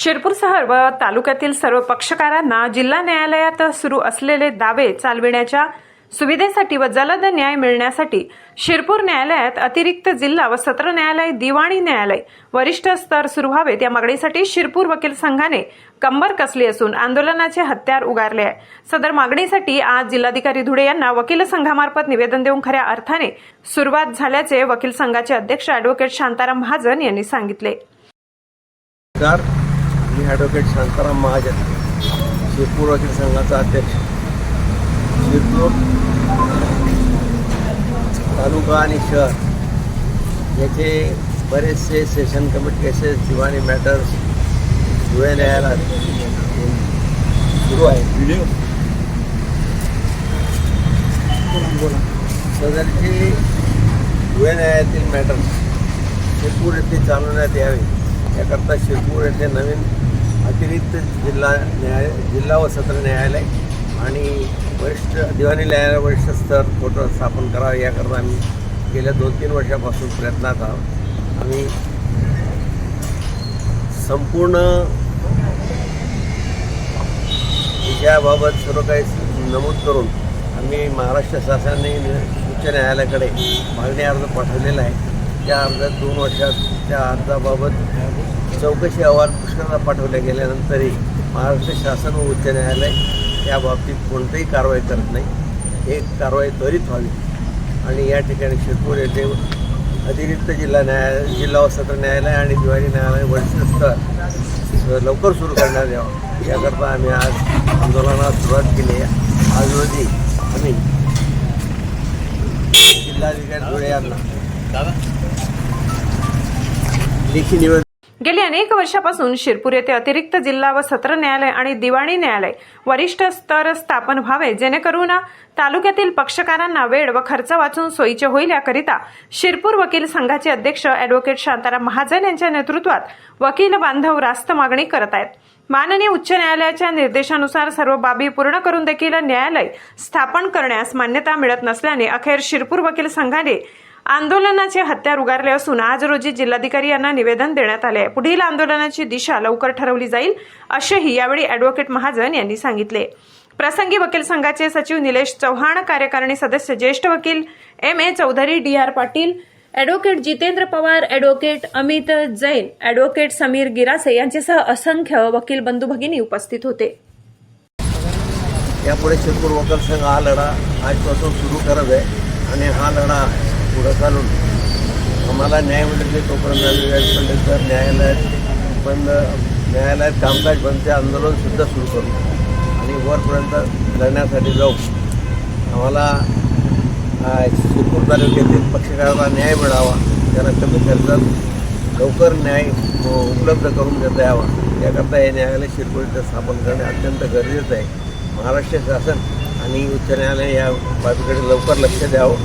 शिरपूरसह व तालुक्यातील सर्व पक्षकारांना जिल्हा न्यायालयात सुरू असलेले दावे चालविण्याच्या सुविधेसाठी व जलद न्याय मिळण्यासाठी शिरपूर न्यायालयात अतिरिक्त जिल्हा व सत्र न्यायालय दिवाणी न्यायालय वरिष्ठ स्तर सुरू व्हावेत. या मागणीसाठी शिरपूर वकील संघाने कंबर कसली असून आंदोलनाचे हत्यार उगारले आहे. सदर मागणीसाठी आज जिल्हाधिकारी धुळे यांना वकील संघामार्फत निवेदन देऊन खऱ्या अर्थाने सुरुवात झाल्याचे वकील संघाचे अध्यक्ष अॅडव्होकेट शांताराम महाजन यांनी सांगितले. मी ॲडव्होकेट शांताराम महाजन शिरपूर वकील संघाचा अध्यक्ष. शिरपूर तालुका आणि शहर येथे बरेचसे सेशन कमिटी केसेस दिवाणी मॅटर्स धुळे न्यायालयात सुरू आहे सदरची धुळे न्यायालयातील मॅटर्स शिरपूर येथे चालवण्यात यावे. याकरता शिरपूर येथे नवीन अतिरिक्त जिल्हा न्याय जिल्हा व सत्र न्यायालय आणि वरिष्ठ दिवाणी न्यायालय वरिष्ठ स्तर कोर्ट स्थापन करावे याकरता आम्ही गेल्या दोन तीन वर्षापासून प्रयत्नात आहोत. आम्ही संपूर्ण विषयाबाबत सर्व काही नमूद करून आम्ही महाराष्ट्र शासनाने उच्च न्यायालयाकडे मागणी अर्ज पाठवलेला आहे. त्या अर्जात दोन वर्षात त्या अर्जाबाबत चौकशी अहवाल पुष्कळदा पाठवल्या गेल्यानंतरही महाराष्ट्र शासन व उच्च न्यायालय या बाबतीत कोणतीही कारवाई करत नाही. हे कारवाई त्वरित व्हावी. आणि या ठिकाणी शिरपूर येथे अतिरिक्त जिल्हा न्यायालय जिल्हा व सत्र न्यायालय आणि दिवाणी न्यायालय वरिष्ठ स्तर लवकर सुरू करण्यात यावं याकरता आम्ही आज आंदोलनाला सुरुवात केली आहे. आज रोजी आम्ही जिल्हाधिकारी धुळे यांना लेखी निवेदन गेली अनेक वर्षापासून शिरपूर येथे अतिरिक्त जिल्हा व सत्र न्यायालय आणि दिवाणी न्यायालय वरिष्ठ स्तर स्थापन व्हावे जेणेकरून तालुक्यातील पक्षकारांना वेळ व खर्च वाचून सोयीचे होईल याकरिता शिरपूर वकील संघाचे अध्यक्ष अॅडव्होकेट शांताराम महाजन यांच्या नेतृत्वात वकील बांधव रास्त मागणी करत आहेत. माननीय उच्च न्यायालयाच्या निर्देशानुसार सर्व बाबी पूर्ण करून देखील न्यायालय स्थापन करण्यास मान्यता मिळत नसल्याने अखेर शिरपूर वकील संघाने आंदोलनाचे हत्यार उगारले असून आज रोजी जिल्हाधिकारी यांना निवेदन देण्यात आले. आहे पुढील आंदोलनाची दिशा लवकर ठरवली जाईल असेही यावेळी अॅडव्होकेट महाजन यांनी सांगितले. प्रसंगी वकील संघाचे सचिव निलेश चव्हाण कार्यकारिणी सदस्य ज्येष्ठ वकील M A Chaudhari D R Patil advocate Jitendra Pawar advocate Amit Jain advocate Sameer Girase यांच्यासह असंख्य वकील बंधू भगिनी उपस्थित होते. यापुढे शिरपूर वकील संघ हा लढा आजपासून सुरू करत आहे आणि हा लढा पुढं चालून आम्हाला न्याय म्हणजे मिळते तोपर्यंत आम्ही वेळ पडले तर न्यायालयात बंद न्यायालयात कामकाज बंदचे आंदोलनसुद्धा सुरू करू आणि वरपर्यंत लढण्यासाठी जाऊ. आम्हाला आ, शिरपूर तालुक्यातील पक्षकाराला न्याय मिळावा त्यांना कमी खर्चात लवकर न्याय उपलब्ध करून देता यावा. याकरता हे न्यायालय शिरपूर इथं स्थापन करणे अत्यंत गरजेचं आहे. महाराष्ट्र शासन आणि उच्च न्यायालय या बाबीकडे लवकर लक्ष द्यावं.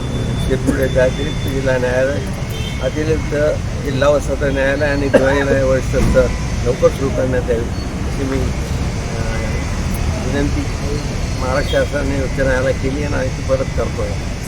शिरपूर येथे अतिरिक्त जिल्हा न्यायालय अतिरिक्त जिल्हा व सत्र न्यायालय आणि न्यायालय न्याय वरिष्ठ स्तर लवकर सुरू करण्यात यावी अशी मी विनंती महाराष्ट्र शासनाने उच्च न्यायालय केली आहे आणि ती परत करतो आहे